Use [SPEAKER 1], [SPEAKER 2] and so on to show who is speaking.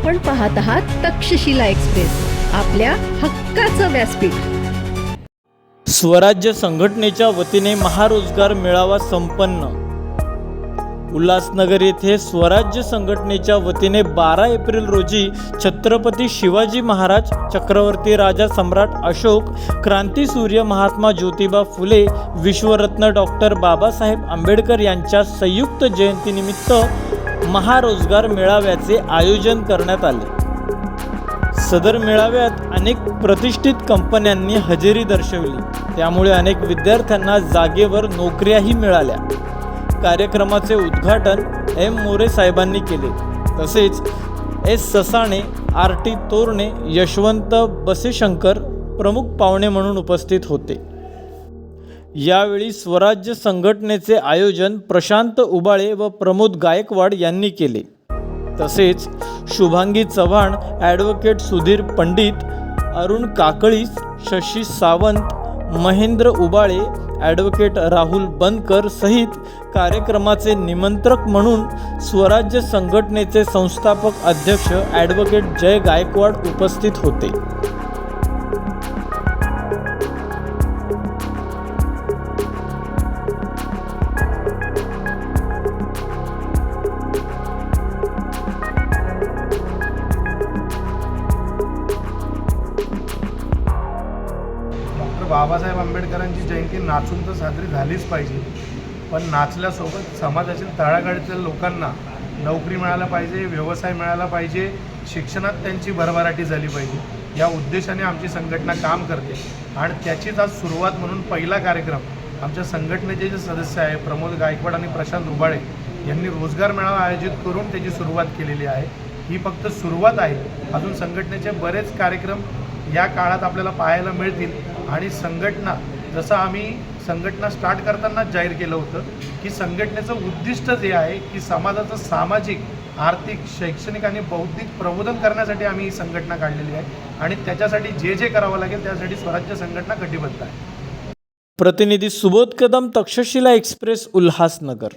[SPEAKER 1] आपण पाहत आहात तक्षशिला एक्सप्रेस आपल्या हक्काचं व्यासपीठ.
[SPEAKER 2] स्वराज्य संघटनेच्या वतीने महारोजगार मेळावा संपन्न. उल्हासनगर येथे स्वराज्य संघटनेच्या वतीने बारा एप्रिल रोजी छत्रपती शिवाजी महाराज चक्रवर्ती राजा सम्राट अशोक क्रांतीसूर्य महात्मा ज्योतिबा फुले विश्वरत्न डॉक्टर बाबासाहेब आंबेडकर यांच्या संयुक्त जयंतीनिमित्त महारोजगार मेळाव्याचे आयोजन करण्यात आले. सदर मेळाव्यात अनेक प्रतिष्ठित कंपन्यांनी हजेरी दर्शवली. त्यामुळे अनेक विद्यार्थ्यांना जागेवर नोकऱ्याही मिळाल्या. कार्यक्रमाचे उद्घाटन एम. मोरे साहेबांनी केले. तसेच S. Sasane R. T. Torane Yashwant Baseshankar प्रमुख पाहुणे म्हणून उपस्थित होते. यावेळी स्वराज्य संघटनेचे आयोजन प्रशांत उबाळे व प्रमोद गायकवाड यांनी केले. तसेच शुभांगी चव्हाण ॲडव्होकेट सुधीर पंडित अरुण काकळीस शशी सावंत महेंद्र उबाळे ॲडव्होकेट राहुल बनकर सहित कार्यक्रमाचे निमंत्रक म्हणून स्वराज्य संघटनेचे संस्थापक अध्यक्ष ॲडव्होकेट जय गायकवाड उपस्थित होते.
[SPEAKER 3] बाबासाहेब आंबेडकरांची जयंती नाचून तर साजरी झालीच पाहिजे. पण नाचल्यासोबत समाजातील तळागाळीतील लोकांना नोकरी मिळायला पाहिजे व्यवसाय मिळाला पाहिजे शिक्षणात त्यांची भरभराटी झाली पाहिजे. या उद्देशाने आमची संघटना काम करते. आणि त्याचीच आज सुरुवात म्हणून पहिला कार्यक्रम आमच्या संघटनेचे जे सदस्य आहे प्रमोद गायकवाड आणि प्रशांत उबाळे यांनी रोजगार मेळावा आयोजित करून त्याची सुरुवात केलेली आहे. ही फक्त सुरुवात आहे. अजून संघटनेचे बरेच कार्यक्रम या काळात आपल्याला पाहायला मिळतील. आणि संघटना जसं आम्ही संघटना स्टार्ट करतानाच जाहीर केलं होतं की संघटनेचं उद्दिष्ट जे आहे की समाजाचं सामाजिक आर्थिक शैक्षणिक आणि बौद्धिक प्रबोधन करण्यासाठी आम्ही ही संघटना काढलेली आहे. आणि त्याच्यासाठी जे जे करावं लागेल त्यासाठी स्वराज्य संघटना कटिबद्ध आहे.
[SPEAKER 2] प्रतिनिधी सुबोध कदम तक्षशिला एक्सप्रेस उल्हासनगर.